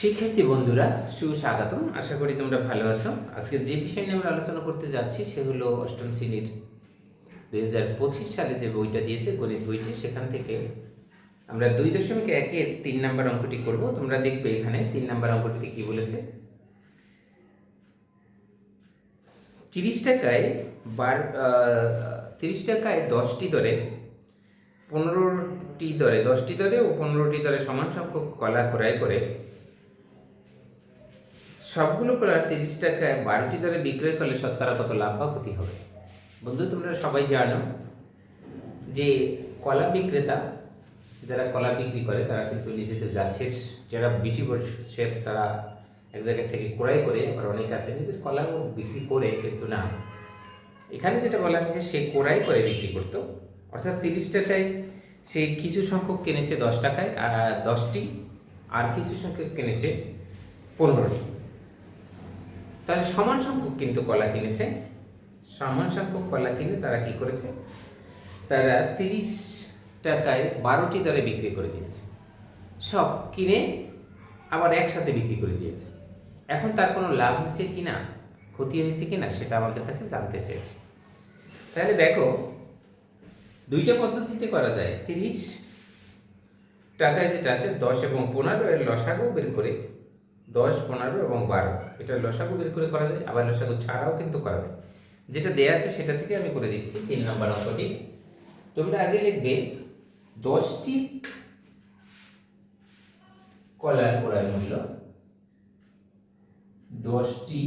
শিক্ষার্থী বন্ধুরা, সুস্বাগতম। আশা করি তোমরা ভালো আছো। আজকে যে বিষয় নিয়ে আমরা আলোচনা করতে যাচ্ছি, সে হলো অষ্টম শ্রেণির দুই হাজার পঁচিশ সালে যে বইটা দিয়েছে, গণিত বইটি, সেখান থেকে আমরা দুই দশমিক একের তিন নাম্বার অঙ্কটি করব। তোমরা দেখবে এখানে তিন নাম্বার অঙ্কটিতে কি বলেছে? তিরিশ টাকায় বার তিরিশ টাকায় দশটি দরে, পনেরোটি দরে, দশটি দরে ও পনেরোটি দরে সমান সংখ্যক কলা ক্রয় করে সবগুলো কলা তিরিশ টাকায় বারোটি দরে বিক্রয় করলে শতকরা কত লাভ বা ক্ষতি হবে? বন্ধু, তোমরা সবাই জানো যে কলা বিক্রেতা, যারা কলা বিক্রি করে, তারা কিন্তু নিজেদের গাছের, যারা বেশি বয়সের তারা এক জায়গা থেকে ক্রয় করে, আবার অনেক আছে, নিজের কলাও বিক্রি করে, কিন্তু না। এখানে যেটা বলা হয়েছে, সে ক্রয় করে বিক্রি করতো। অর্থাৎ তিরিশ টাকায় সে কিছু সংখ্যক কিনেছে দশ টাকায়, আর দশটি, আর কিছু সংখ্যক কিনেছে পনেরোটি। তাহলে সমান সংখ্যক কিন্তু কলা কিনেছে। সমান সংখ্যক কলা কিনে তারা কি করেছে? তারা তিরিশ টাকায় বারোটি দরে বিক্রি করে দিয়েছে। সব কিনে আবার একসাথে বিক্রি করে দিয়েছে। এখন তার কোনো লাভ হয়েছে কি না ক্ষতি হয়েছে কি না সেটা আমাদের কাছে জানতে চেয়েছে। তাহলে দেখো, দুইটা পদ্ধতিতে করা যায়। তিরিশ টাকায় যেটা আছে, দশ এবং পনেরো এর লসাগু বের করে দশ, পনেরো এবং বারো। এটা লসাগু বের করে করা যায়, আবার লসাগু ছাড়াও কিন্তু করা যায়। যেটা দেয়া আছে সেটা থেকে আমি করে দিচ্ছি তিন নম্বর অঙ্কটি। তোমরা আগে লিখবে, দশটি কলার ক্রয় মূল্য, দশটি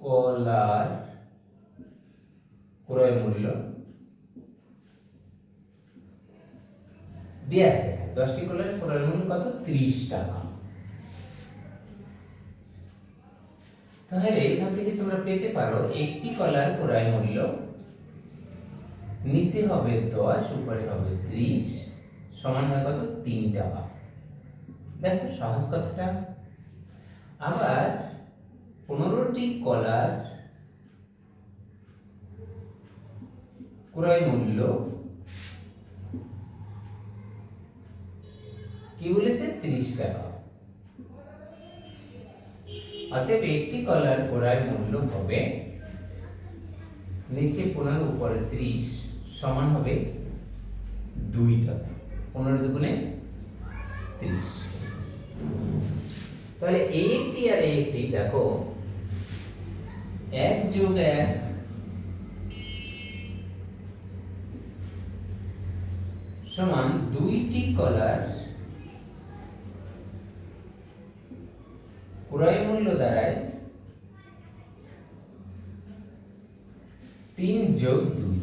কলার ক্রয় মূল্য দেওয়া আছে দশটি কলার ক্রয় মূল্য কত? ত্রিশ টাকা। তাহলে এখান থেকে তোমরা পেতে পারো একটি কলার ক্রয় মূল্য। নিচে হবে দশ, উপরে হবে ত্রিশ, সমান হয় কত? তিন টাকা দেখো সহজ কথাটা। আবার পনেরোটি কলার ক্রয় মূল্য। কি বলেছে? ত্রিশ টাকা। অতএব একটি কলার ক্রয় মূল্য হবে, নিচে পনেরো, উপরে ত্রিশ, সমান হবে দুই টাকা পনেরো দুগুণে ত্রিশ। তাহলে এই একটি আর এই একটি, দেখো, এক যোগ এক সমান দুইটি কলার ক্রয় মূল্য দাঁড়ায় তিন যোগ দুই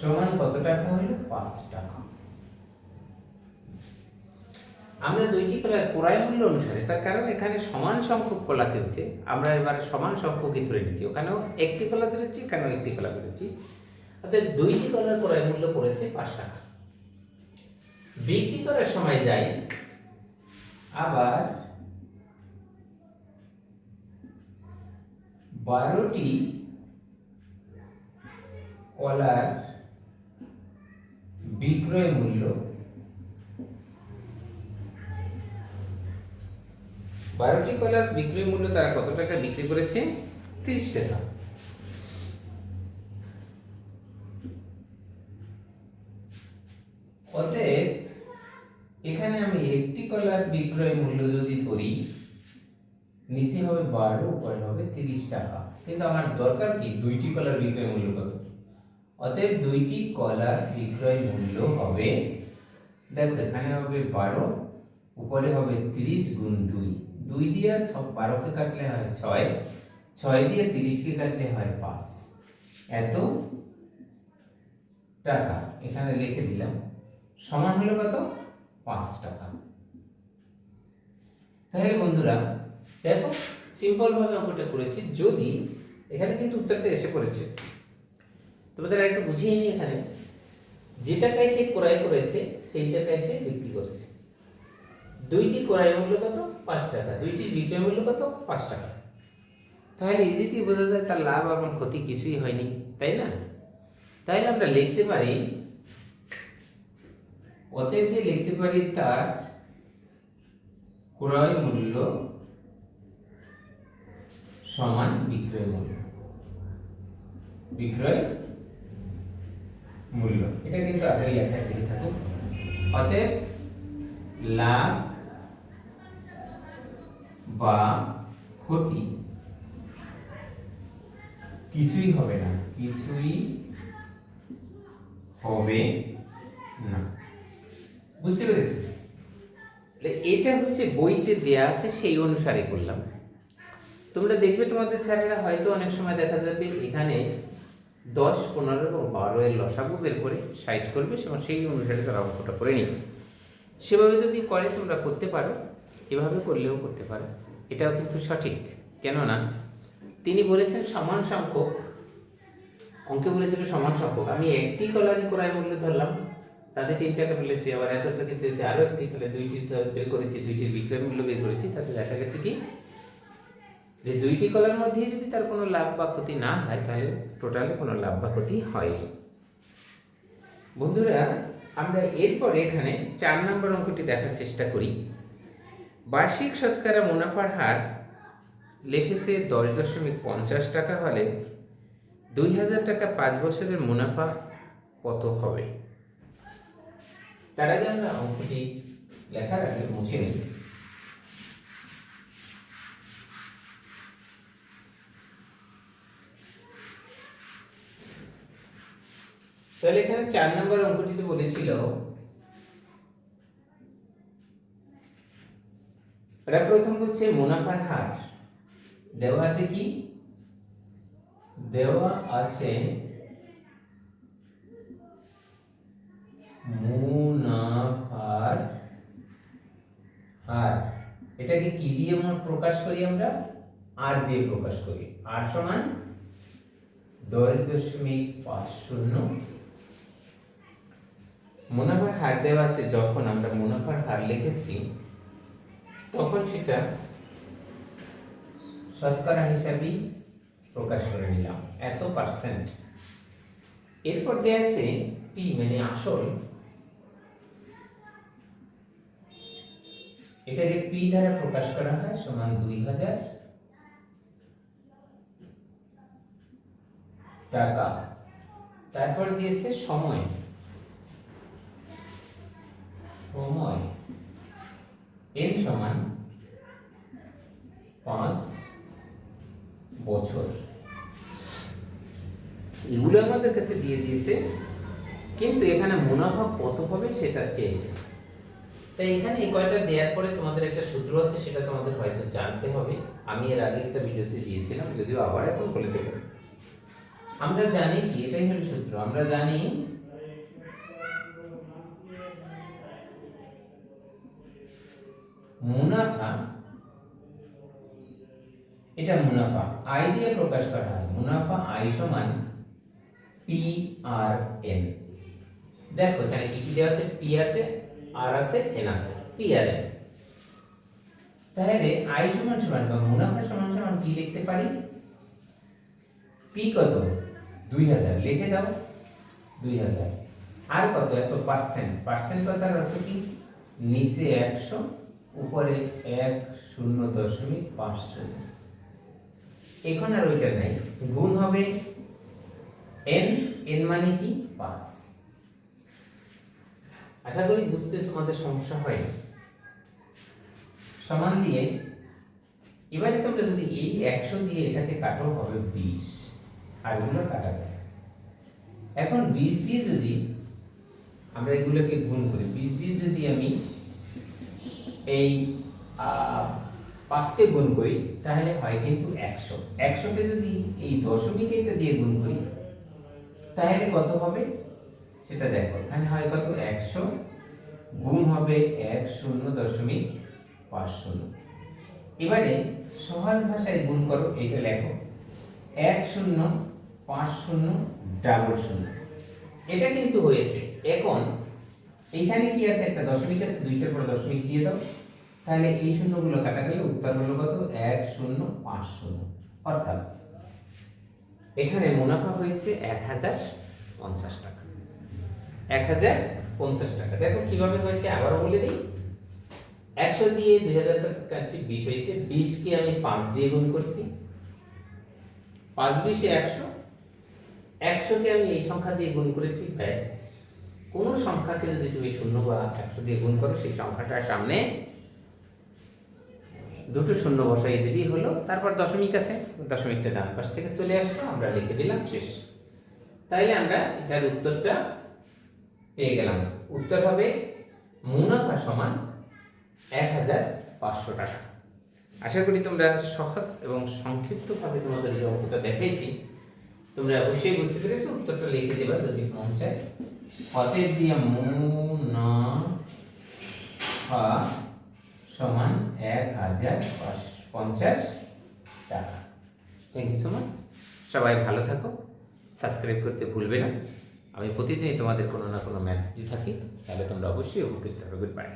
সমান কত টাকা হলো? পাঁচ টাকা। আমরা দুইটি কলা ক্রয় মূল্য অনুসারে, তার কারণ এখানে সমান সংখ্যক কলা কিনছে, আমরা এবারে সমান সংখ্যকই ধরে নিচ্ছি ওখানেও একটি কলা ধরেছি, এখানেও একটি কলা ধরেছি। অর্থাৎ দুইটি কলার ক্রয় মূল্য পড়েছে পাঁচ টাকা। বিক্রি করার সময় যাই, আবার বারোটি কলার বিক্রয় মূল্য। বারোটি কলার বিক্রয় মূল্য তারা কত টাকা বিক্রি করেছে? তিরিশ টাকা। অতএব এখানে আমি একটি কলার বিক্রয় মূল্য যদি ধরি নিচে হবে বারো, উপরে হবে তিরিশ টাকা। কিন্তু আমার দরকার কি? দুইটি কলার বিক্রয় মূল্য কত? অতএব দুইটি কলার বিক্রয় মূল্য হবে, দেখো এখানে হবে বারো, উপরে হবে তিরিশ গুণ দুই। দুই দিয়ে ছ বারোকে কাটলে হয় ছয় ছয় দিয়ে তিরিশকে কাটলে হয় পাঁচ। এত টাকা, এখানে লিখে দিলাম। সমান হলো কত? পাঁচ টাকা। তাহলে বন্ধুরা দেখো সিম্পল ভাবে অঙ্কটা করেছি। যদি এখানে কিন্তু উত্তরটা এসে পড়েছে। তোমাদের একটু বুঝিয়ে নিই এখানে। যে টাকায় সে ক্রয় করেছে সেই টাকায় সে বিক্রি করেছে। দুইটি ক্রয় মূল্য কত? পাঁচ টাকা। দুইটির বিক্রয় মূল্য কত? পাঁচ টাকা। তাহলে ইজিতেই বোঝা যায় তার লাভ এবং ক্ষতি কিছুই হয়নি, তাই না? তাহলে আমরা লিখতে পারি, অতএব যে লিখতে পারি তার ক্রয় মূল্য সমান বিক্রয় মূল্য। বিক্রয় মূল্য। এটা কিন্তু আগে লেখা দিয়ে থাকুক অতএব লাভ বা ক্ষতি কিছুই হবে না, কিছুই হবে না। বুঝতে পেরেছি এটা হচ্ছে বইতে দেয়া আছে, সেই অনুসারে করলাম। তোমরা দেখবে তোমাদের স্যারেরা হয়তো অনেক সময় দেখা যাবে এখানে দশ, পনেরো এবং বারো এর লসাগু বের করে সাইট করবে এবং সেই অনুসারে তারা অঙ্কটা করে নিবে। সেভাবে যদি করে, তোমরা করতে পারো। এভাবে করলেও করতে পারো। এটাও কিন্তু সঠিক। কেননা তিনি বলেছেন সমান সংখ্যক, অঙ্কে বলেছিল সমান সংখ্যক। আমি একটি কলারই ক্রয় মূল্য ধরলাম, তাতে তিন টাকা ফেলেছি আবার এতটা ক্ষেত্রে আরও একটি, তাহলে দুইটি বের করেছি, দুইটির বিক্রয় মূল্য বের করেছি, তাতে দেখা গেছে কি যে দুইটি কলার মধ্যে যদি তার কোনো লাভ বা ক্ষতি না হয়, তাহলে টোটালে কোনো লাভ বা ক্ষতি হয়নি। বন্ধুরা, আমরা এরপর এখানে চার নম্বর অঙ্কটি দেখার চেষ্টা করি। বার্ষিক শতকরা মুনাফার হার লিখেছে দশ দশমিক পঞ্চাশ টাকা হলে দুই হাজার টাকা পাঁচ বছরের মুনাফা কত হবে? তার আমরা অঙ্কটি লেখার আগে মুছে নিই তাহলে এখানে চার নম্বর অঙ্কটিতে বলেছিল। ওরা প্রথম বলছে মুনাফার হার। দেওয়া আছে কি? দেওয়া আছে মুনাফার হার। এটাকে কি দিয়ে প্রকাশ করি আমরা? আর দিয়ে প্রকাশ করি। আর সমান দশ দশমিক পাঁচ শূন্য মুনাফার হার দেওয়া আছে যখন আমরা মুনাফার হার লিখেছি, তখন সেটা শতকরা হিসাবেই প্রকাশ করে নিলাম। এত পার্সেন্ট এরপর দেওয়া আছে পি মানে আসল। এটাকে পি দ্বারা প্রকাশ করা হয় সমান দুই হাজার টাকা। তারপর দিয়েছে সময়। সময় এন সমান পাঁচ বছর। এগুলো আমাদের কাছে দিয়ে দিয়েছে, কিন্তু এখানে মুনাফা কত হবে সেটা চেয়েছে। তাই এখানে এই কয়টা দেওয়ার পরে তোমাদের একটা সূত্র আছে, সেটা তোমাদের হয়তো জানতে হবে। আমি এর আগে একটা ভিডিওতে দিয়েছিলাম, যদিও আবার এখন বলে দেবো। আমরা জানি কি? এটাই হলো সূত্র। আমরা জানি মুনাফা। এটা মুনাফা। আই দিয়ে প্রকাশ করা হয়। মুনাফা, আই সমান পি আর এন। দেখো এখানে কি কি দেওয়া আছে? পি আছে, আর আছে, এন আছে। P R N. তাহলে আই সমান সমান বা মুনাফা সমান সমান কি লিখতে পারি? পি কত? দুই হাজার। লিখে দাও। দুই হাজার। আর কত? এত পার্সেন্ট। পার্সেন্ট কথার অর্থ কি? নিচে একশো উপরে এক শূন্য দশমিক পাঁচ শূন্য। এখন আর ওইটা নাই। গুণ হবে এন এন মানে কি? পাঁচ। আশা করি বুঝতে তোমাদের সমস্যা হয়। সমান দিয়ে এবারে তোমরা যদি এই একশো দিয়ে এটাকে কাটো, হবে বিশ। আর এগুলো কাটা যায়। এখন বিশ দিয়ে যদি আমরা এগুলোকে গুণ করি, বিশ দিয়ে যদি আমি এই পাঁচকে গুণ করি, তাহলে হয় কিন্তু একশো। একশোকে যদি এই দশমিক এটা দিয়ে গুণ করি, তাহলে কত হবে? সেটা দেখো, এখানে হয় কত? একশো গুণ হবে এক শূন্য দশমিক পাঁচ শূন্য। এবারে সহজ ভাষায় গুণ করো, এটা লেখো, এক শূন্য, পাঁচ শূন্য, ডাবল শূন্য। এটা কিন্তু হয়েছে, এখন এইখানে কি আছে? একটা দশমিক আছে, দুইটার পর দশমিক দিয়ে দাও। তাহলে এই শূন্যগুলো কাটা গেলে, উত্তর হলো কত? এক শূন্য, পাঁচ শূন্য। অর্থাৎ এখানে মুনাফা হয়েছে এক হাজার পঞ্চাশ টাকা। এক হাজার পঞ্চাশ টাকা। দেখো কীভাবে হয়েছে, আবারও বলে দিই। একশো দিয়ে দুই হাজার কাটছি, বিশ হয়েছে। বিশকে আমি পাঁচ দিয়ে গুণ করছি। পাঁচ বিশে একশো। একশোকে আমি এই সংখ্যা দিয়ে গুণ করেছি, ব্যাস। কোনো সংখ্যাকে যদি তুমি শূন্য বা একশো দিয়ে গুণ করো, সেই সংখ্যাটার সামনে দুটো শূন্য বসাই দিলেই হলো। তারপর দশমিক আছে, দশমিকটা ডান পাশ থেকে চলে আসলো, আমরা লিখে দিলাম শেষ। তাইলে আমরা এটার উত্তরটা পেয়ে গেলাম। উত্তর হবে মুনাফা সমান এক হাজার পাঁচশো টাকা। আশা করি তোমরা সহজ এবং সংক্ষিপ্তভাবে তোমাদের যে অঙ্কটা দেখাইছি, তোমরা অবশ্যই বুঝতে পেরেছ, উত্তরটা লিখে দেবা যদি মন চায়। অতএব দিয়ে ন সমান এক হাজার পঞ্চাশ টাকা। থ্যাংক ইউ সো মাচ সবাই ভালো থাকো। সাবস্ক্রাইব করতে ভুলবে না। আমি প্রতিদিনই তোমাদের কোনো না কোনো ম্যাথ দিয়ে থাকি, তাহলে তোমরা অবশ্যই উপকৃত হবে। Good bye